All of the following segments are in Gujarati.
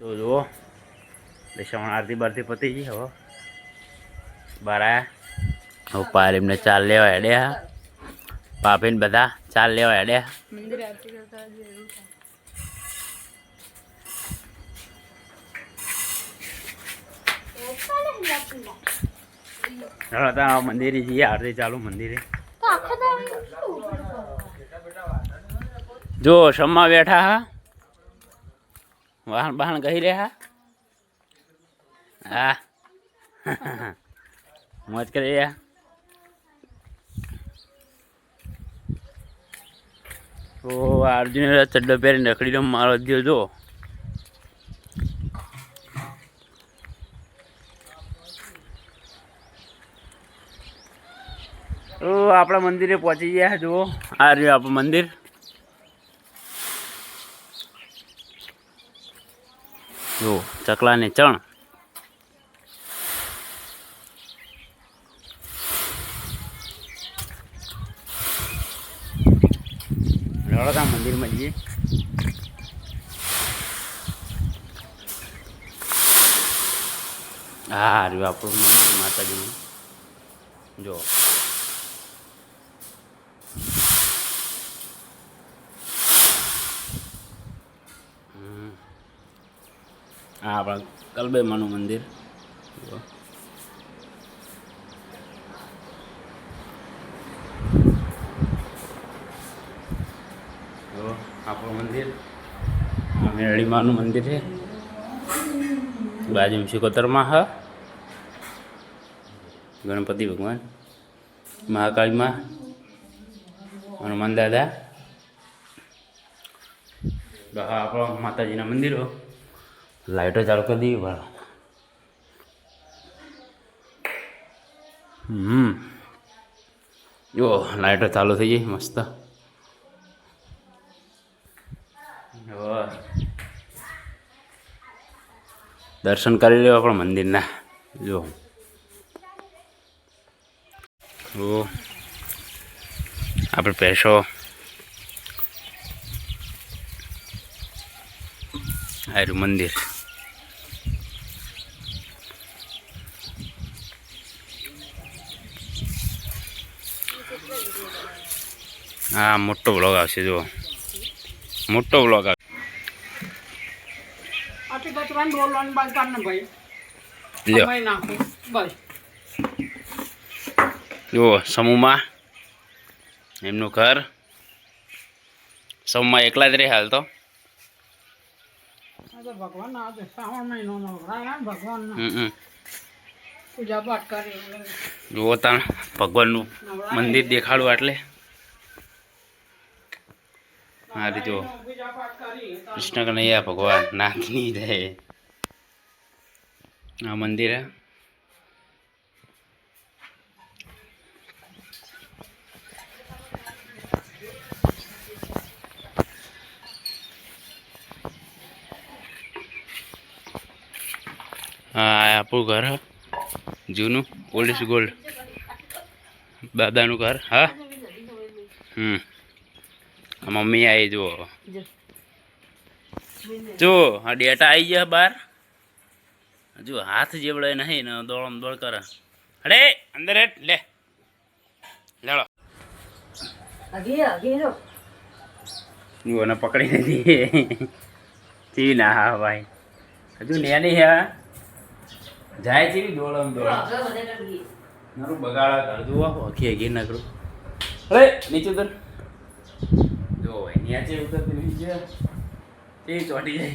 તો જુઓ. દશામાં આરતી બારતી પતી ગઈ હવે. બરાયા હું હવે પાર એમને ચાલ લેવા હેડ્યા પાપીને બધા ચાલ લેવા હેડ્યા મંદિર આરતી કરતા જ એવું થાય ચાલો ત્યાં મંદિરે જઈએ આરતી ચાલુ મંદિરે. જો શમમાં બેઠા હા. વાહન વાહન કહી રહ્યા હા? મોજ કરી રહ્યા. તો અર્જુન ચડ્ડો પહેરીને નકડીનો મારો દ્યો જો. આપણા મંદિરે પહોંચી ગયા, જુઓ. આ રહ્યું આપણું મંદિર. જુઓ ચકલા ને ચણ. રડતા મંદિરમાં જઈએ. હા રહ્યું આપણું મંદિર માતાજીનું. જો. આ આપણા કલબેમાનું મંદિર જુઓ. જુઓ, આપણું મંદિર આ મેરડીમાનું મંદિર છે બાજુ સિકોતરમાં હ ગણપતિ ભગવાન મહાકાળીમાં હનુમાન દાદા તો આ આપણા માતાજીના મંદિરો લાઇટો ચાલુ કરી દીધી પણ હમ. જો લાઇટો ચાલુ થઈ ગઈ, મસ્ત. દર્શન કરી લેવા પણ મંદિરના. જો. જો. આપણે પેશો આયરું મંદિર. હા મોટો બ્લોગ આવશે જુઓ. મોટો બ્લોગ આવશે. જુઓ સમૂહમાં એમનું ઘર. સમૂહમાં એકલા જ રહે હાલ તો. ભગવાન આ શ્રાવણ મહિનો ભગવાન. પૂજા પાઠ કરી. જુઓ તાણ ભગવાનનું મંદિર દેખાડું એટલે હા રીતે જુઓ પૂજા પાઠ કૃષ્ણ કનૈયા ભગવાન, નાથની રહે આ મંદિર હે. આપણું ઘર જૂનું ઓલ્ડ ઇઝ ગોલ્ડ દાદાનું ઘર, હા. હમ. મમ્મી આવી જુઓ. જો. આ ડેટા આવી ગયા બહાર હજુ હાથ જેવડે નહીં ને દોડમ દોડ કરે. અરે અંદર હેઠ લે. લેડો. જુઓને પકડી લીધી. ચી ના હા ભાઈ. હજુ નેની હે. જાય છે દોડમ દોડ. મારું બગાડા જુઓ અખી અખી નકરું. અરે નીચે ઉતર. જો નીચે ઉતરતી નીચે એ ચોટી જાય.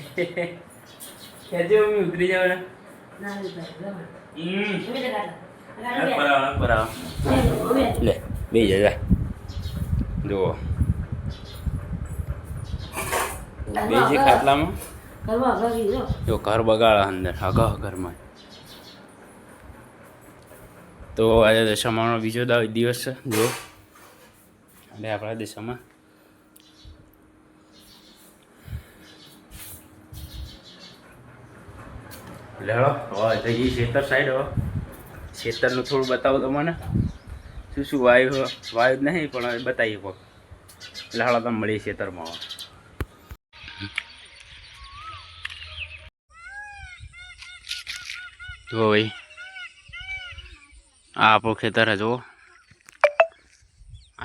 ખેંચે હું ઉતરી જાવ ને લે બે જા જુઓ. બે છે ખાટલામાં. જો ઘર બગાડા અંદર અગાહ ઘરમાં. તો આજે દશામાનો બીજો દિવસ છે જો એટલે આપણા દેશમાં. લેડો. હવે એ ખેતર સાઈડ હો. ખેતરનું થોડું બતાવો તમને. શું શું વાયુ વાયુ જ નહીં, પણ બતાવી પગ એટલે હાલો તમે મળીએ ખેતરમાં જુઓ ભાઈ, આ આપણું ખેતર હે જુઓ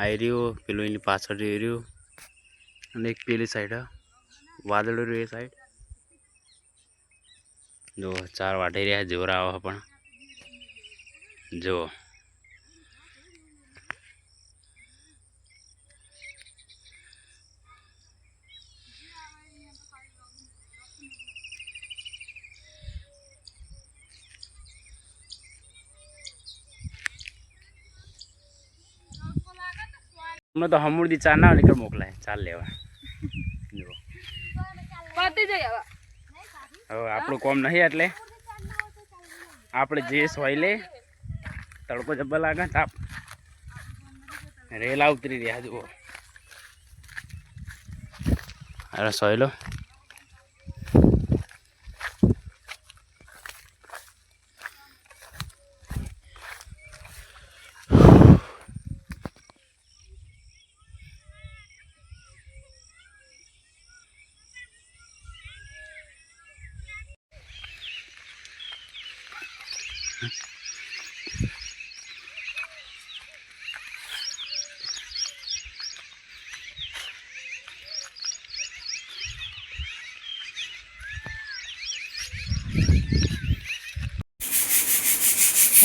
આ રહ્યું પેલું એની પાછળ રહ્યું અને એક પેલી સાઈડ વાદળું રહ્યું એ સાઈડ જો ચાર વાઢી રહ્યા જોરા આવા પણ. જુઓ. હમણાં તો હમુરદી ચા ના નીકળ મોકલાય. ચાલ લેવા. પતી જઈ હવે. હવે આપણું કોમ નહીં એટલે આપણે જે સોય લે, તડકો જબ્બા લાગે તાપ. રેલા ઉતરી રહ્યા જુઓ અરે સોય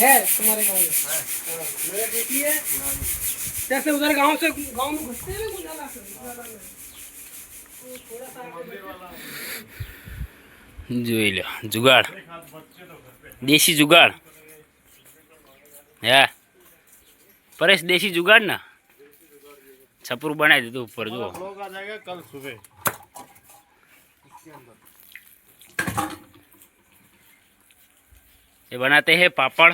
है तुम्हारे गाँव में हाँ, मेरा बेटी है जैसे उधर गांव से गांव में घुसते हैं ना गुंडाला से गुंडाला में तो थोड़ा सा आगे જોઈ લો જુગાડ દેશી જુગાડ હા પરેશ દેશી જુગાડ ને છપરું બનાવી દીધું ઉપર જુઓ लोग आ जाएगा कल सुबह ये बनाते हैं पापड़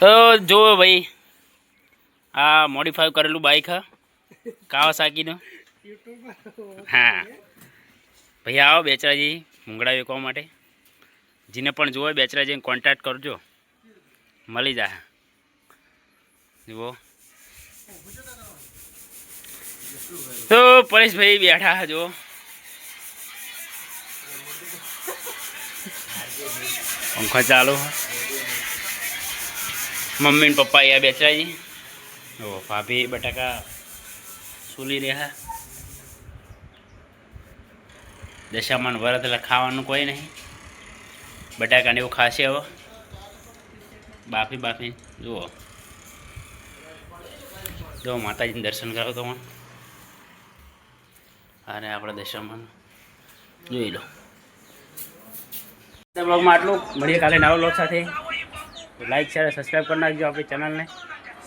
જો ભાઈ. આ મોડિફાઈ કરેલું બાઇક હા. કાવાસાકીનું હા. ભાઈ, આવો બેચરાજી મુંગળા વેકવા માટે. જેને પણ જુઓ બેચરાજીને કોન્ટેક્ટ કરજો. મળી જાય. જુઓ. તો પરેશભાઈ બેઠા જો પંખા ચાલુ. મમ્મી ને પપ્પા અહીંયા છે ઓ ભાભી બટાકા સુલી રહ્યા. દશામાન વરત એટલે ખાવાનું કોઈ નહીં. બટાકાને એવું ખાશે હવે. બાફી બાફી. જુઓ. જો માતાજીને દર્શન કરો તો અને આપણે દશામાન. જોઈ લો. બ્લોગમાં આટલું. મળીએ કાલે નવા બ્લોગ સાથે. તો લાઈક શેર સબસ્ક્રાઈબ કરી નાખજો આપણી ચેનલને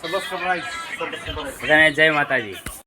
સબસ્ક્રાઈબ જય માતાજી.